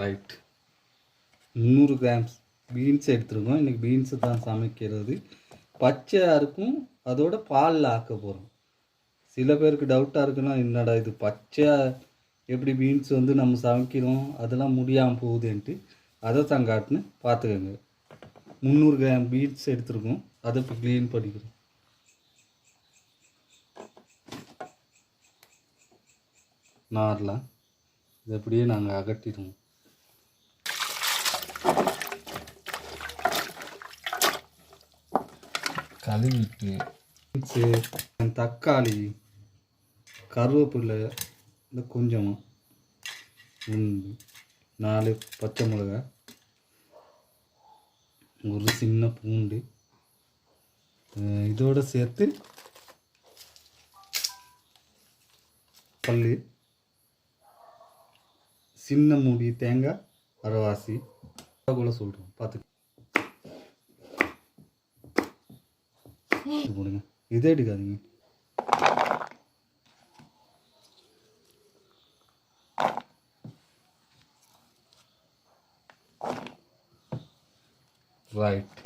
Right முந்நூறு grams beans எடுத்துருக்கோம் இன்றைக்கி பீன்ஸு தான் சமைக்கிறது. பச்சையாக இருக்கும் அதோட பாலில் ஆக்க போகிறோம் சில பேருக்கு டவுட்டாக இருக்குன்னா என்னடா இது பச்சையாக எப்படி பீன்ஸ் வந்து நம்ம சமைக்கிறோம்? அதெல்லாம் முடியாமல் போகுதுன்ட்டு அதை தான் காட்டுன்னு பார்த்துக்கோங்க. முந்நூறு கிராம் பீன்ஸ் எடுத்துருக்கோம். அதை இப்போ க்ளீன் பண்ணிக்கிறோம். நார்லாம். இதை அப்படியே நாங்கள் அகட்டிடுவோம் கழுவிட்டு பீன்ஸு, தக்காளி கருவேப்பிலை இந்த கொஞ்சம் உண்டு நாலு பச்சை மிளகாய் ஒரு சின்ன பூண்டு இதோடு இதோட சேர்த்து பல்லு சின்ன மூடி தேங்காய் அரவாசி கூட சொல்கிறோம் பார்த்து இது போடுங்க இதே எடுக்காதீங்க ரைட்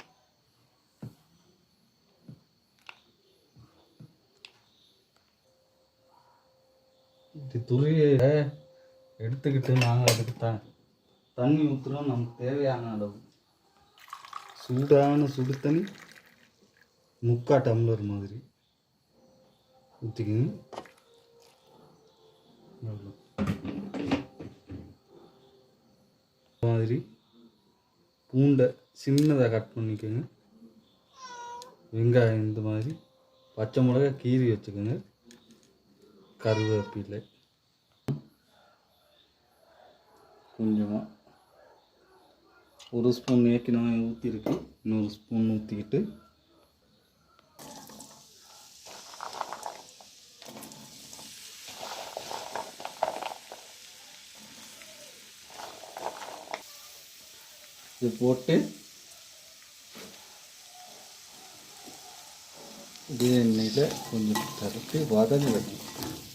இது துளியை எடுத்துக்கிட்டு நாங்கள் அதுக்கு த தண்ணி ஊற்றுறோம் நமக்கு தேவையான அளவு. சூடான சுடு தண்ணி. முக்கா டம்ளர் மாதிரி. ஊற்றிக்கங்க மாதிரி பூண்டை சின்னதாக கட் பண்ணிக்கோங்க. வெங்காயம் இந்த மாதிரி பச்சை மிளகாய் கீறி வச்சுக்கோங்க. கருவேப்பிலை. கொஞ்சமாக ஒரு ஸ்பூன் ஏற்கனவே ஊற்றிருக்கு இன்னொரு ஸ்பூன் ஊற்றிக்கிட்டு இது போட்டு இதே எண்ணெயில் கொஞ்சம் கரைச்சி வதங்க வைக்கணும்.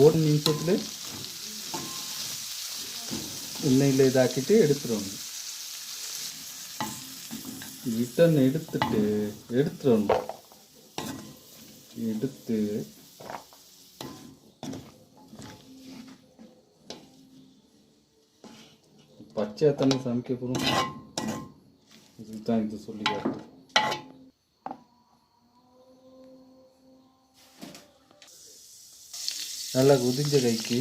ஒரு நிமிஷத்தில் எண்ணெயில் இதாக்கிட்டு எடுத்துருவாங்க ரிட்டன் எடுத்துட்டு எடுத்துடணும். எடுத்து பச்சையாக தண்ணி சமைக்க போகிறோம் இதுதான் இது சொல்லி நல்லா குதிஞ்ச கைக்கு.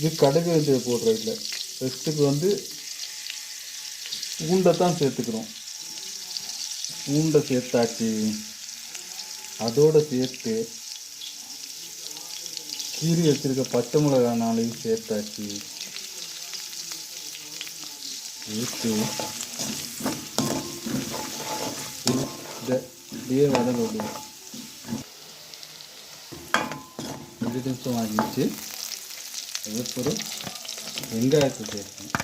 இது கடுகு வெந்தயம் போடுற இல்லை ஃபஸ்ட்டுக்கு வந்து பூண்டை தான் சேர்த்துக்கிறோம். பூண்டை சேர்த்தாச்சு. அதோட சேர்த்து கீரி வச்சுருக்க பச்சை மிளகானாலையும் நாளையும் சேர்த்தாச்சு. சேர்த்து இதை இதே வதங்க விடுவோம். ரெண்டு நிமிஷம் ஆகிடுச்சு அதுக்கப்புறம் வெங்காயத்தை சேர்க்கணும்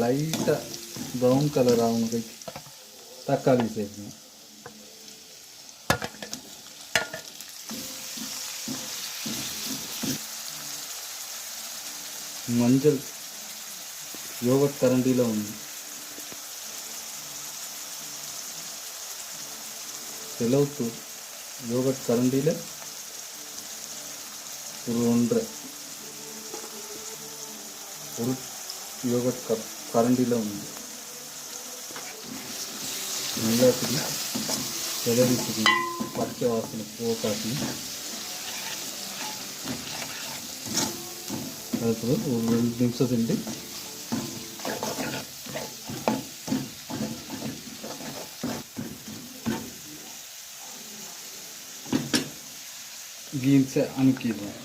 லைட்டாக ப்ரௌன் கலர் ஆகுங்க தக்காளி சேர்க்கணும் மஞ்சள் யோகட் கரண்டியில் ஒன்று செலவுத்தூர் யோகட் கரண்டியில் ஒரு ஒன்றரை ஒரு யோகட் க கரண்டியில் ஒன்று எல்லாத்துக்கும் கிளறிட்டு பச்சை வாசனை பூவை காட்டி அதுக்கப்புறம் ஒரு ரெண்டு நிமிஷம் சென்று பீன்ஸை அமுக்கிடுவோம்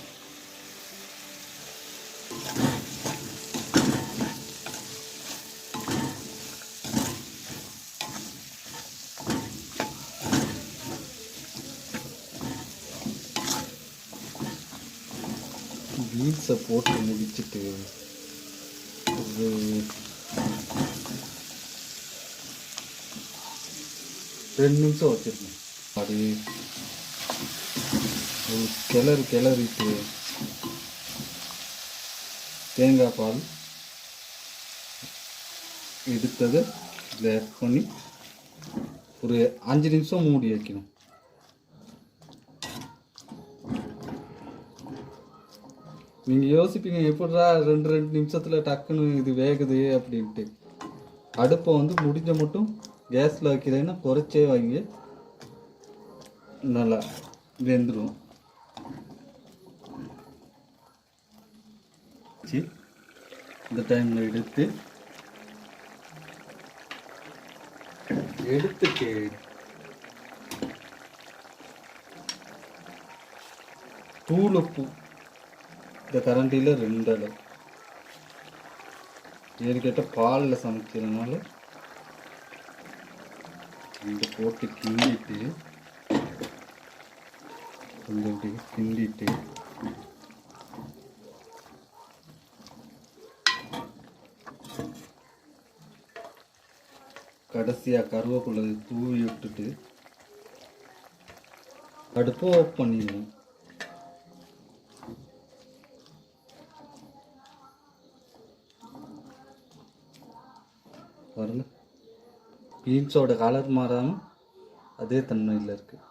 பீன்ஸை போட்டு முடிச்சிட்டு ஒரு ரெண்டு நிமிஷம் வச்சிருக்கேன் அது ஒரு கிளறு கிளறிட்டு தேங்காய் பால் எடுத்ததை இதில் ஆட் பண்ணி ஒரு அஞ்சு நிமிஷம் மூடி வைக்கணும். நீங்கள் யோசிப்பீங்க எப்படா ரெண்டு ரெண்டு நிமிஷத்தில் டக்குன்னு இது வேகுது அப்படின்ட்டு. அடுப்பை வந்து முடிஞ்ச மட்டும் கேஸில் வைக்கிறேன்னா குறைச்சே வாங்கி. நல்லா வெந்துடும் வச்சு இந்த டைமில் எடுத்து எடுத்துட்டு தூள் உப்பு. இந்த கரண்டியில் ரெண்டு அளவு கேட்டால் பாலில் சமைக்கிறதுனால இந்த போட்டு கிண்டிட்டு கொஞ்சம் கிண்டிட்டு கடைசியாக கருவேப்பிலை தூவி விட்டுட்டு அடுப்பை ஆஃப் பண்ணிடணும் பாருங்க. பீன்ஸோட கலர் மாறாமல் அதே தன்மையில் இருக்குது